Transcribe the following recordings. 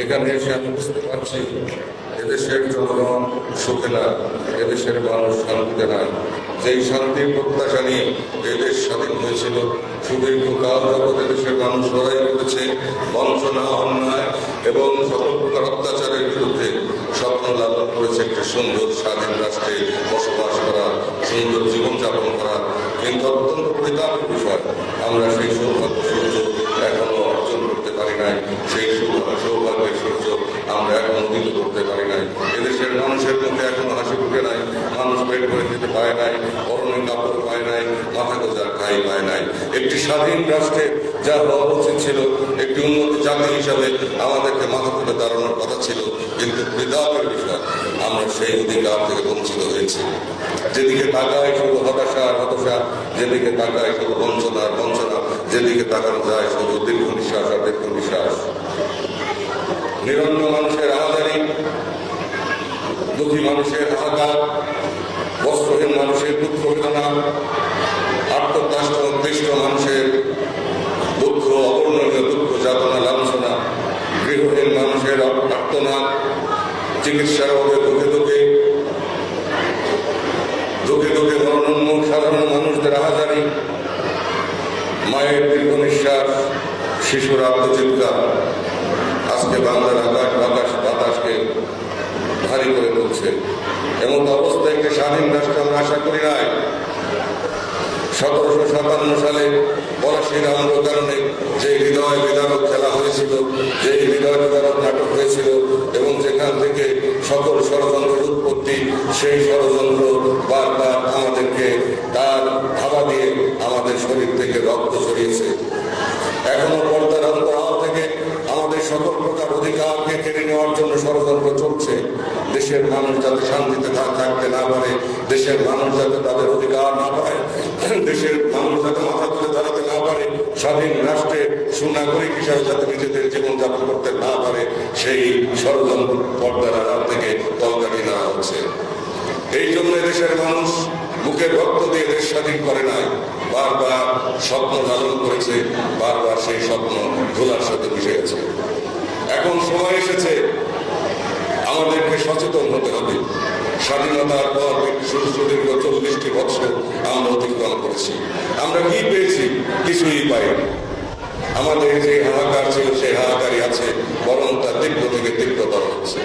এখানে এসে আমি বুঝতে পারছি এদেশের জনগণ সুখে না, এদেশের মানুষ শান্তিতে না। যেই শান্তির প্রত্যাশা নিয়ে এদেশ স্বাধীন হয়েছিল সুদীর্ঘকাল যাবৎ এদেশের মানুষ লড়াই করেছে বঞ্চনা অন্যায় এবং সকল প্রকার অত্যাচারের বিরুদ্ধে স্বপ্ন লালন করেছে একটি সুন্দর স্বাধীন রাষ্ট্রে বসবাস করা, সুন্দর জীবনযাপন করা। কিন্তু অত্যন্ত পরিতাপের বিষয়, আমরা সেই সৌভাগ্য সুযোগ এখনও অর্জন করতে পারি নাই, সেই সৌভাগ্য সুযোগ আমরা এখনও দিতে করতে পারি নাই। এদেশের মানুষের মধ্যে এখনও হাসি ফুটে নাই, মানুষ পেট করে দিতে পায় নাই পরনে কাপড় পায় নাই, মাথা গোজার খাই পায় নাই। একটি স্বাধীন রাষ্ট্রে যা হওয়া উচিত ছিল, একটি উন্নত জাতি হিসাবে আমাদেরকে মাথা তুলে দাঁড়ানোর কথা ছিল, কিন্তু পরিতাপের বিষয়, আমরা সেই অধিকার থেকে বঞ্চিত হয়েছি। যেদিকে তাকায় শুধু হতাশা আর হতাশা, যেদিকে তাকায় শুধু বঞ্চনা আর বঞ্চনা যেদিকে তাকানো যায়, শুধু দীর্ঘ নিঃশ্বাস আর দীর্ঘ নিঃশ্বাস। নিরন্ন মানুষের আহাদারি দুঃখী মানুষের হাহাকার বস্ত্রহীন মানুষের দুঃখ বেদনা আত্মদাষ্ট ক্লিষ্ট মানুষের দুঃখ অবর্ণনীয় দুঃখ, যাতনা, লাঞ্ছনা, গৃহহীন মানুষের আত্মনাদ চিকিৎসার অভাবে দুঃখে দুঃখে দুঃখে দুঃখে মরণোন্মুখ সাধারণ মানুষদের আহাজারি মায়ের দীর্ঘ নিঃশ্বাস, শিশুর আত্মচিৎকার আজকে বাংলার আকাশ, বাতাস, বাতাসকে ভারী করে তুলছে। এমন অবস্থায় একটি স্বাধীন রাষ্ট্র আমরা আশা করি নাই। সতেরোশো সাতান্ন সালে পলাশির আন্দোলন কারণে যে হৃদয় বিদারক খেলা হয়েছিল, যে হৃদয় বিদারক নাটক হয়েছিল, এবং যেখান থেকে সকল ষড়যন্ত্রের উৎপত্তি, সেই ষড়যন্ত্র বারবার আমাদেরকে তার থাবা দিয়ে আমাদের শরীর থেকে রক্ত ছড়িয়েছে এখনও পর্দার অন্তরাল থেকে আমাদের সকল প্রকার অধিকারকে কেড়ে নেওয়ার জন্য ষড়যন্ত্র চলছে। দেশের মানুষ যাতে শান্তিতে থাকতে না পারে, দেশের মানুষ যাতে তাদের অধিকার না পায়, দেশের মানুষ যাতে মাথা তুলে দাঁড়াতে না পারে, স্বাধীন রাষ্ট্রে সুনাগরিক হিসাবে যাতে নিজেদের জীবনযাপন করতে না পারে, সেই ষড়যন্ত্র পর্দার আড়াল থেকে তলকাটি নেওয়া হচ্ছে। এই জন্য দেশের মানুষ বুকের রক্ত দিয়ে দেশ স্বাধীন করে নাই। বারবার স্বপ্ন লালন করেছে, বারবার সেই স্বপ্ন ধুলার সাথে মিশে গেছে। সময় এসেছে। আমাদেরকে সচেতন হতে হবে। স্বাধীনতার পর সুদীর্ঘ চল্লিশটি বছর আমরা অতিক্রম করেছি। আমরা কি পেয়েছি? কিছুই পাইনি। আমাদের যে হাহাকার ছিল সেই হাহাকারই আছে, বরং তার তীব্র থেকে তীব্রতর হচ্ছে।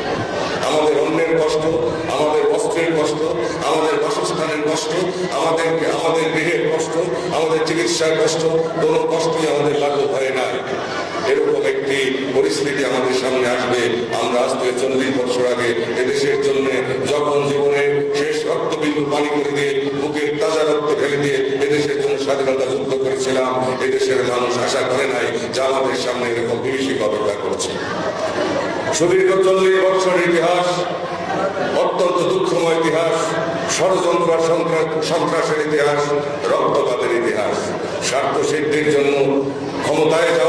আমাদের অন্যের কষ্ট, আমাদের বস্ত্রের কষ্ট, আমাদের বাসস্থানের কষ্ট, আমাদেরকে, আমাদের গৃহের কষ্ট, আমাদের চিকিৎসার কষ্ট, কোনো কষ্টই আমাদের লাগু হয় নাই। এরকম একটি পরিস্থিতি আমাদের সামনে আসবে। আমরা আজ থেকে চল্লিশ বছর আগে এদেশের জন্য যখন জীবনে শেষ রক্তবিন্দু পানি করে দিয়ে বুকের তাজা রক্ত ফেলে দিয়ে এদেশের জন্য স্বাধীনতা যুদ্ধ করেছিলাম, এদেশের মানুষ আশা করে নাই যা আমাদের সামনে এরকম বিভীষিক অপেক্ষা করছে। সুদীর্ঘ চল্লিশ বছর ইতিহাস, অত্যন্ত দুঃখময় ইতিহাস, ষড়যন্ত্র সন্ত্রাসের ইতিহাস, রক্তপাতের ইতিহাস। স্বার্থ সিদ্ধির জন্য ক্ষমতায় যাওয়ার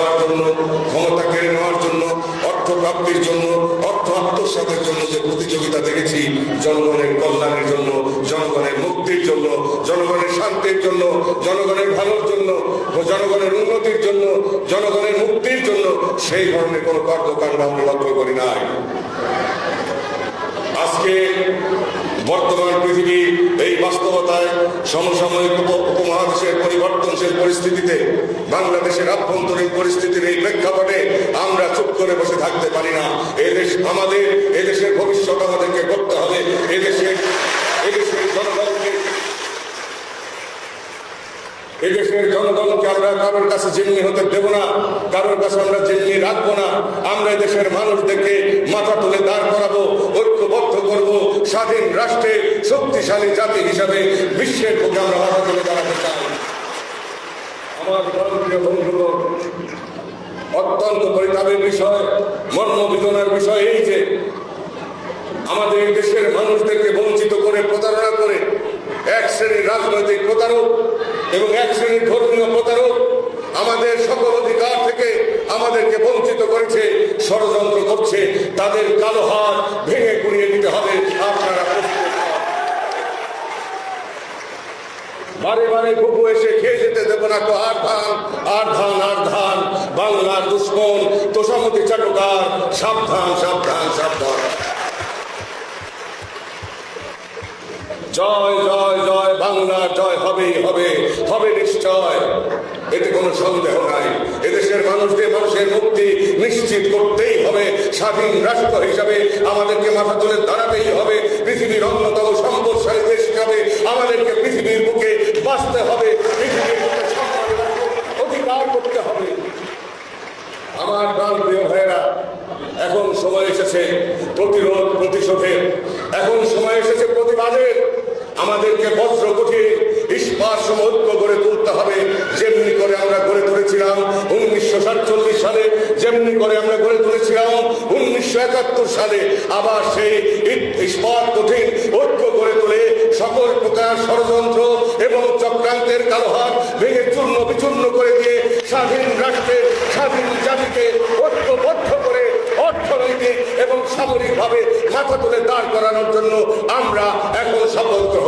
প্রাপ্তির জন্য, অর্থ আত্মসাতের জন্য যে প্রতিযোগিতা দেখেছি, জনগণের কল্যাণের জন্য, জনগণের মুক্তির জন্য, জনগণের শান্তির জন্য, জনগণের ভালোর জন্য, জনগণের উন্নতির জন্য, জনগণের মুক্তির জন্য, সেই ধরনের কোনো কর্মকাণ্ড আমরা লক্ষ্য করি নাই। আজকে বর্তমান বাস্তবতায় সমসাময়িক উপমহাদেশের পরিবর্তনশীল পরিস্থিতিতে বাংলাদেশের আভ্যন্তরীণ পরিস্থিতির এই প্রেক্ষাপটে আমরা চুপ করে বসে থাকতে পারি না। এদেশ আমাদের এদেশের ভবিষ্যৎ আমাদেরকে করতে হবে। এদেশের এদেশের জনগণকে এদেশের জনগণকে আমরা কারোর কাছে জিম্মি হতে দেব না, কারোর কাছে আমরা জিম্মি রাখব না। আমরা এদেশের মানুষদেরকে মাথা তুলে দাঁড় করাবো করব স্বাধীন রাষ্ট্রে শক্তিশালী জাতি হিসাবে বিশ্বের বুকে আমরা মাথা তুলে দাঁড়াতে চাই। আমার প্রিয় বন্ধুগণ, অত্যন্ত পরিতাপের বিষয়, মর্মবেদনার বিষয় এই যে, আমাদের দেশের মানুষদেরকে বঞ্চিত করে, প্রতারণা করে, এক শ্রেণির রাজনৈতিক প্রতারক এবং এক শ্রেণির ধর্মীয় প্রতারক আমাদের সকল অধিকার থেকে আমাদেরকে বঞ্চিত করেছে, ষড়যন্ত্র করছে, তাদের কালো হাত ভেঙে বারে ঘুঘু এসে খেয়ে যেতে দেবো না তো আর ধান আর ধান আর ধান। বাংলার দুশ্মন, তোষামতি চাটুকার। সাবধান সাবধান সাবধান। জয় জয় জয়, বাংলার জয় হবেই হবে হবে নিশ্চয়। এতে কোনো সন্দেহ নাই। এদেশের মানুষদের মানুষের মুক্তি নিশ্চিত করতেই হবে। স্বাধীন রাষ্ট্র হিসাবে আমাদেরকে মাথা তুলে দাঁড়াতেই হবে। পৃথিবীর অন্যতম সম্পদশালী দেশ হিসাবে আমাদেরকে পৃথিবীর বুকে বাঁচতে হবে অধিকার করতে হবে। আমার প্রাণ প্রিয় ভাইয়েরা, এখন সময় এসেছে প্রতিরোধ প্রতিশোধের। এখন সময় এসেছে প্রতিবাদের। আমাদেরকে বজ্র কঠিন ইস্পাত সমৈক্য গড়ে তুলতে হবে। যেমনি করে আমরা গড়ে তুলেছিলাম উনিশশো সাতচল্লিশ সালে, যেমনি করে আমরা গড়ে তুলেছিলাম উনিশশো একাত্তর সালে। আবার সেই ইস্পাত কঠিন ঐক্য গড়ে তোলে সকল প্রকার ষড়যন্ত্র এবং চক্রান্তের কালোহাত ভেঙে চূর্ণ বিচূর্ণ করে দিয়ে স্বাধীন রাষ্ট্রের স্বাধীন জাতিকে ঐক্যবদ্ধ করে অর্থনৈতিক এবং সামরিকভাবে মাথা তুলে দাঁড় করানোর জন্য আমরা এখন শপথ গ্রহণ